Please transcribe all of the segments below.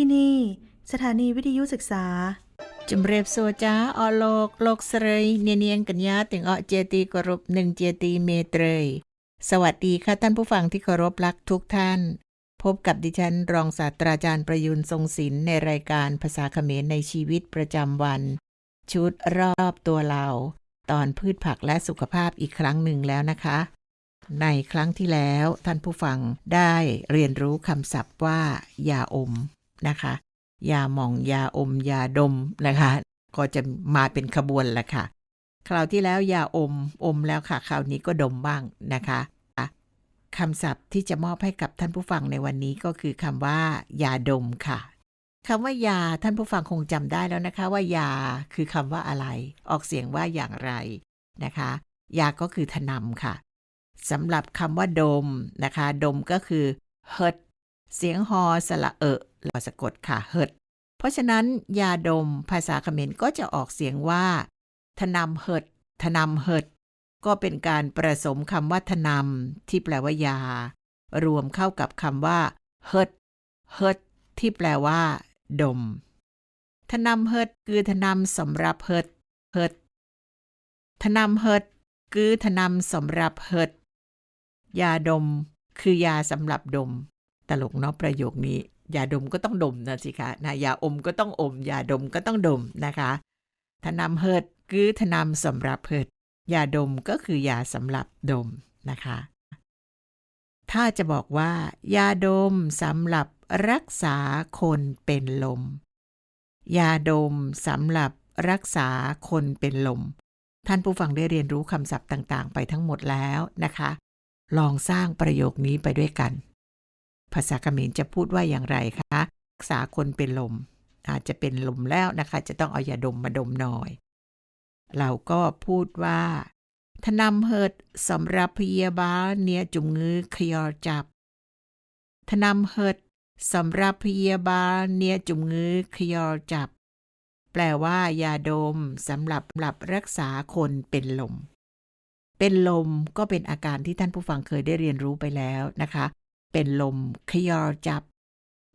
ที่นี่ สถานีวิทยุศึกษาจุมเรียบโซจ้าอโลกโลกเสรยเนียนเนียงกัญญาถึงอเจตีกรุบหนึ่งเจตีเมตรยสวัสดีค่ะท่านผู้ฟังที่เคารพรักทุกท่าน พบกับดิฉันรองศาสตราจารย์ประยุนทรงศิลป์ในรายการภาษาเขมรในชีวิตประจำวัน ชุดรอบตัวเรา ตอนพืชผักและสุขภาพอีกครั้งหนึ่งแล้วนะคะ ในครั้งที่แล้วท่านผู้ฟังได้เรียนรู้คำศัพท์ว่ายาอม นะคะยาหม่องยาอมยาดมนะคะ ก็จะมาเป็นขบวนแหละค่ะ คราวที่แล้วยาอมอมแล้วค่ะ คราวนี้ก็ดมบ้างนะคะคำศัพท์ที่จะมอบให้กับท่านผู้ฟังในวันนี้ก็คือคำว่า ยาดมค่ะคำว่ายาท่านผู้ฟังคงจำได้แล้วนะคะ ว่ายาคือคำว่าอะไร ออกเสียงว่าอย่างไรนะคะ ยาก็คือทนำค่ะสำหรับคำว่าดมนะคะ ดมก็คือเฮิด เสียงฮอสระเอะเราสะกดค่ะเฮิดเพราะฉะนั้นยาดมภาษาเขมรก็จะออกเสียงว่า ทนำเฮิดทนำเฮิดก็เป็นการประสมคำว่าทนำที่แปลว่ายา รวมเข้ากับคำว่าเฮิดเฮิดที่แปลว่า ดม ทนำเฮิดคือทนำสำหรับเฮิดเฮิดทนำเฮิดคือทนำสำหรับเฮิดยาดม คือยาสำหรับดม ตลกเนาะประโยคนี้ยาดมก็ต้องดมนะสิคะนะยาอมก็ต้องอมยาดมก็ต้องดมนะคะทนำเฮิดคือทนำสำหรับเฮิดยาดมก็คือยาสำหรับดมนะคะ ถ้าจะบอกว่า ยาดมสำหรับรักษาคนเป็นลม ยาดมสำหรับรักษาคนเป็นลม ท่านผู้ฟังได้เรียนรู้คำศัพท์ต่าง ๆ ไปทั้งหมดแล้วนะคะ ลองสร้างประโยคนี้ไปด้วยกัน ภาษาเขมรจะพูดว่าอย่างไรคะรักษาคนเป็นลม อาจจะเป็นลมแล้วนะคะ จะต้องเอายาดมมาดมหน่อย เราก็พูดว่าทนำเฮิดสำหรับพยาบาลเนียจุงงือขยอจับทนำเฮิดสำหรับพยาบาลเนียจุงงือขยอจับ แปลว่ายาดมสำหรับหลับรักษาคนเป็นลม เป็นลมก็เป็นอาการที่ท่านผู้ฟังเคยได้เรียนรู้ไปแล้วนะคะ เป็นลมขยอจับ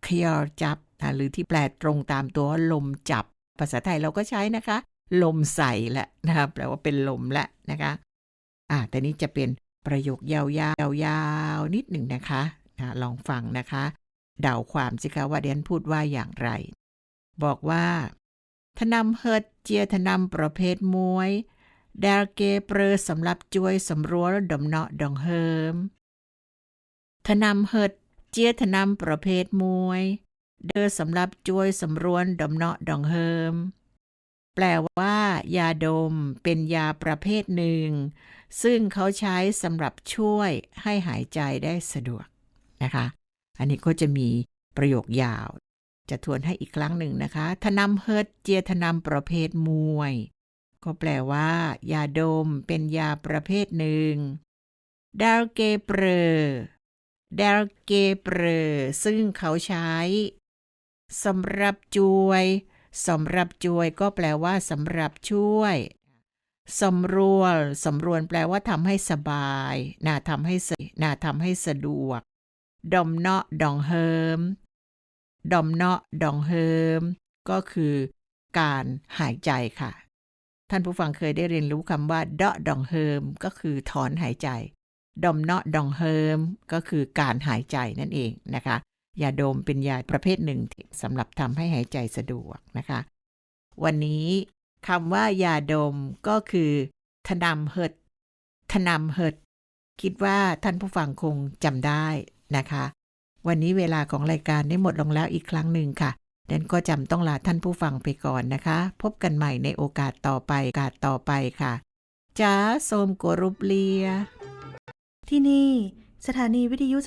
ขยอจับนะหรือที่แปลตรงตามตัวว่าลมจับ ภาษาไทยเราก็ใช้นะคะ ลมใส่แหละนะคะแปลว่าเป็นลมและนะคะอ่าแต่นี้จะเป็นประโยคยาวๆยาวๆนิดหนึ่งนะคะนะลองฟังนะคะ เดาความสิคะว่าเดนพูดว่าอย่างไร บอกว่าทนำเฮิดเจียทนำประเภทมวยดาเกเปรอสำหรับช่วยสำรวดมเนาะดองเฮิม ทนำเฮิดเจียทนำประเภทมวย เดอสำหรับช่วยสำรวนดมเนาะดองเฮิม แปลว่า ยาดมเป็นยาประเภทหนึ่ง ซึ่งเขาใช้สำหรับช่วยให้หายใจได้สะดวกนะคะ อันนี้ก็จะมีประโยคยาว จะทวนให้อีกครั้งหนึ่งนะคะทนำเฮิดเจียทนำประเภทมวย ก็แปลว่า ยาดมเป็นยาประเภทหนึ่งดาลเกเปร เดลเกเปรซึ่งเขาใช้สำหรับช่วยสำหรับช่วยก็แปลว่าสำหรับช่วยสำรวลสำรวลแปลว่าทำให้สบายน่าทำให้สน่าทำให้สะดวก ดอมเนาะดองเฮิม ดอมเนาะดองเฮิม ก็คือการหายใจค่ะ ท่านผู้ฟังเคยได้เรียนรู้คำว่าเดาะดองเฮิม ก็คือถอนหายใจ ดอมเนาะดองเฮิมก็คือการหายใจนั่นเองนะคะยาดมเป็นยาประเภทหนึ่งสำหรับทำให้หายใจสะดวกนะคะ วันนี้คำว่ายาดมก็คือทนำเฮิดทนำเฮิดคิดว่าท่านผู้ฟังคงจำได้นะคะ วันนี้เวลาของรายการได้หมดลงแล้วอีกครั้งหนึ่งค่ะดันก็จำต้องลาท่านผู้ฟังไปก่อนนะคะ พบกันใหม่ในโอกาสต่อไปโอกาสต่อไปค่ะจ้าโสมกรุบเลีย ที่นี่ สถานีวิทยุ